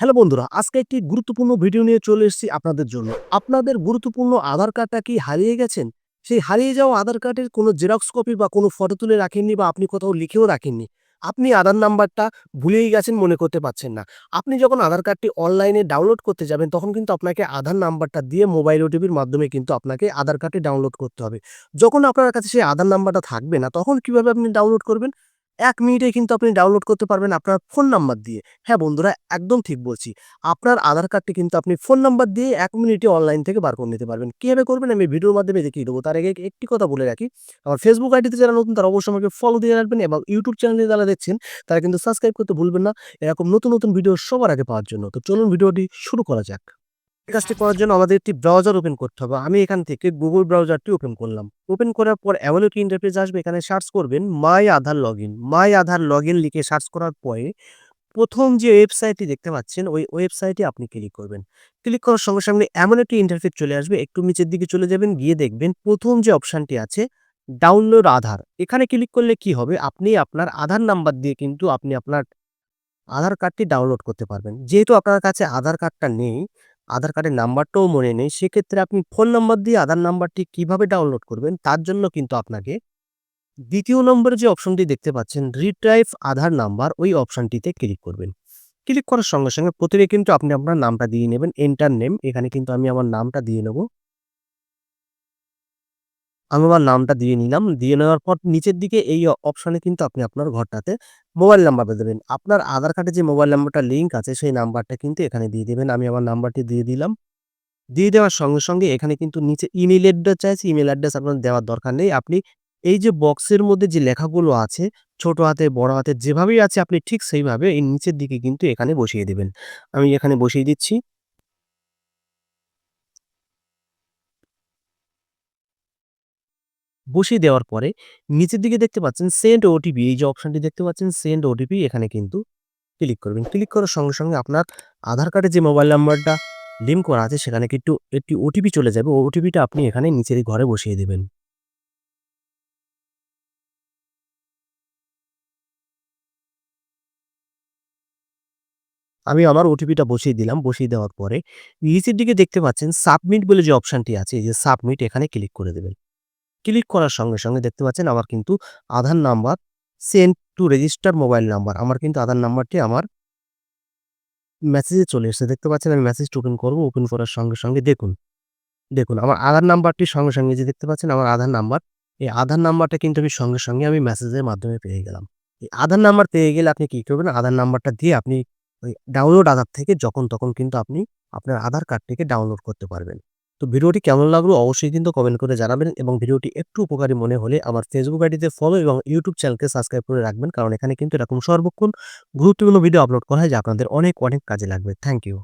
Hello বন্ধুরা, আজকে একটি গুরুত্বপূর্ণ ভিডিও নিয়ে চলে এসেছি আপনাদের জন্য। আপনাদের গুরুত্বপূর্ণ আধার কার্ডটা কি হারিয়ে গেছেন? সেই হারিয়ে যাওয়া আধার কার্ডের কোনো জেরক্স কপি বা কোনো ফটো তুলে রাখেননি বা আপনি কোথাও লিখেও রাখেননি। আপনি আধার নাম্বারটা ভুলেই গেছেন মনে করতে পারছেন না। আপনি যখন আধার কার্ডটি অনলাইনে ডাউনলোড করতে যাবেন, তখন কিন্তু আপনাকে আধার নাম্বারটা দিয়ে মোবাইল ওটিপির মাধ্যমে কিন্তু আপনাকে আধার কার্ডটি ডাউনলোড করতে হবে। যখন আপনার কাছে সেই আধার নাম্বারটা থাকবে না, তখন কীভাবে আপনি ডাউনলোড করবেন? এক মিনিটে কিন্তু আপনি ডাউনলোড করতে পারবেন আপনার ফোন নাম্বার দিয়ে। হ্যাঁ বন্ধুরা, একদম ঠিক বলছি। আপনার আধার কার্ডটি কিন্তু আপনি ফোন নাম্বার দিয়ে এক মিনিটে অনলাইন থেকে বার করে নিতে পারবেন। কীভাবে করবেন? আমি ভিডিওর মাধ্যমে দেখিয়ে দেবো। তার আগে একটি কথা বলে রাখি। আমার ফেসবুক আইডিতে যারা নতুন, তারা অবশ্যই আমাকে ফলো দিয়ে রাখবেন এবং ইউটিউব চ্যানেলে যারা দেখছেন, তারা কিন্তু সাবস্ক্রাইব করতে ভুলবেন না। এরকম নতুন নতুন ভিডিও সবার আগে পাওয়ার জন্য। তো চলুন ভিডিওটি শুরু করা যাক। কাজটি করার জন্য আমাদের একটি ব্রাউজার ওপেন করতে হবে। আমি এখান থেকে গুগল ব্রাউজারটি ওপেন করলাম। ওপেন করার পর এমন একটি ইন্টারফেস আসবে, এখানে সার্চ করবেন my Aadhaar log in my Aadhaar log in লিখে সার্চ করার পরে প্রথম যে ওয়েবসাইটটি দেখতে পাচ্ছেন, ওই ওয়েবসাইটে আপনি ক্লিক করবেন। ক্লিক করার সঙ্গে সঙ্গে এমন একটি ইন্টারফেস চলে আসবে, একটু নিচের দিকে চলে যাবেন, গিয়ে দেখবেন প্রথম যে অপশানটি আছে ডাউনলোড আধার এখানে ক্লিক করলে কি হবে? আপনি আপনার আধার নাম্বার দিয়ে কিন্তু আপনি আপনার আধার কার্ডটি ডাউনলোড করতে পারবেন। যেহেতু আপনার কাছে আধার কার্ডটা নেই আধার কার্ডের নাম্বারটাও মনে নেই। সেক্ষেত্রে আপনি ফোন নাম্বার দিয়ে আধার নাম্বারটি কীভাবে ডাউনলোড করবেন, তার জন্য কিন্তু আপনাকে দ্বিতীয় নম্বরে যে অপশনটি দেখতে পাচ্ছেন রিট্রাইভ আধার নাম্বার, ওই অপশনটিতে ক্লিক করবেন। ক্লিক করার সঙ্গে সঙ্গে প্রতিটি কিন্তু আপনি আপনার নামটা দিয়ে নেবেন, এন্টার নেম। এখানে কিন্তু আমি আমার নামটা দিয়ে নেব। আমি আমার নামটা দিয়ে নিলাম। দিয়ে নেওয়ার পর নিচের দিকে এই অপশানে কিন্তু আপনি আপনার ঘরটাতে মোবাইল নাম্বারটা দেবেন। আপনার আধার কার্ডে যে মোবাইল নাম্বারটা লিঙ্ক আছে, সেই নাম্বারটা কিন্তু এখানে দিয়ে দেবেন। আমি আমার নাম্বারটি দিয়ে দিলাম। দিয়ে দেওয়ার সঙ্গে সঙ্গে এখানে কিন্তু নিচে ইমেল অ্যাড্রেস চাইছে। ইমেল অ্যাড্রেস আপনার দেওয়ার দরকার নেই। আপনি এই যে বক্সের মধ্যে যে লেখাগুলো আছে, ছোট হাতে, বড় হাতে, যেভাবেই আছে, আপনি ঠিক সেইভাবে এই নিচের দিকে কিন্তু এখানে বসিয়ে দেবেন। আমি এখানে বসিয়ে দিচ্ছি। বসিয়ে দেওয়ার পরে নিচের দিকে দেখতে পাচ্ছেন সেন্ড ওটিপি এই যে অপশনটি দেখতে পাচ্ছেন সেন্ড ওটিপি এখানে কিন্তু ক্লিক করবেন। ক্লিক করার সঙ্গে সঙ্গে আপনার আধার কার্ডে যে মোবাইল নাম্বারটা লিঙ্ক করা আছে, সেখানে কিন্তু একটি ওটিপি চলে যাবে। ওটিপিটা আপনি এখানে নিচের ঘরে বসিয়ে দেবেন। আমি আমার ওটিপিটা বসিয়ে দিলাম। বসিয়ে দেওয়ার পরে নিচের দিকে দেখতে পাচ্ছেন সাবমিট বলে যে অপশনটি আছে, এই যে সাবমিট এখানে ক্লিক করে দেবেন। ক্লিক করার সঙ্গে সঙ্গে দেখতে পাচ্ছেন আমার কিন্তু Aadhaar number send to register mobile number আমার কিন্তু আধার নাম্বারটি আমার মেসেজে চলে এসেছে। দেখতে পাচ্ছেন আমি মেসেজটা ওপেন করব ওপেন করার সঙ্গে সঙ্গে দেখুন দেখুন আমার আধার নাম্বারটির সঙ্গে সঙ্গে যে দেখতে পাচ্ছেন আমার আধার নাম্বার, এই আধার নাম্বারটা কিন্তু আমি সঙ্গে সঙ্গে আমি মেসেজের মাধ্যমে পেয়ে গেলাম। এই আধার নাম্বার পেয়ে গেলে আপনি কী করবেন? আধার নাম্বারটা দিয়ে আপনি ওই ডাউনলোড আধার থেকে যখন তখন কিন্তু আপনি আপনার আধার কার্ডটিকে ডাউনলোড করতে পারবেন। তো ভিডিওটি কেমন লাগল অবশ্যই কিন্তু কমেন্ট করে জানাবেন এবং ভিডিওটি একটু উপকারী মনে হলে আমার ফেসবুক আইডিতে ফলো এবং ইউটিউব চ্যানেলকে সাবস্ক্রাইব করে রাখবেন। কারণ এখানে কিন্তু এরকম সর্বক্ষণ গুরুত্বপূর্ণ ভিডিও আপলোড করা হয় যা আপনাদের অনেক অনেক কাজে লাগবে। Thank you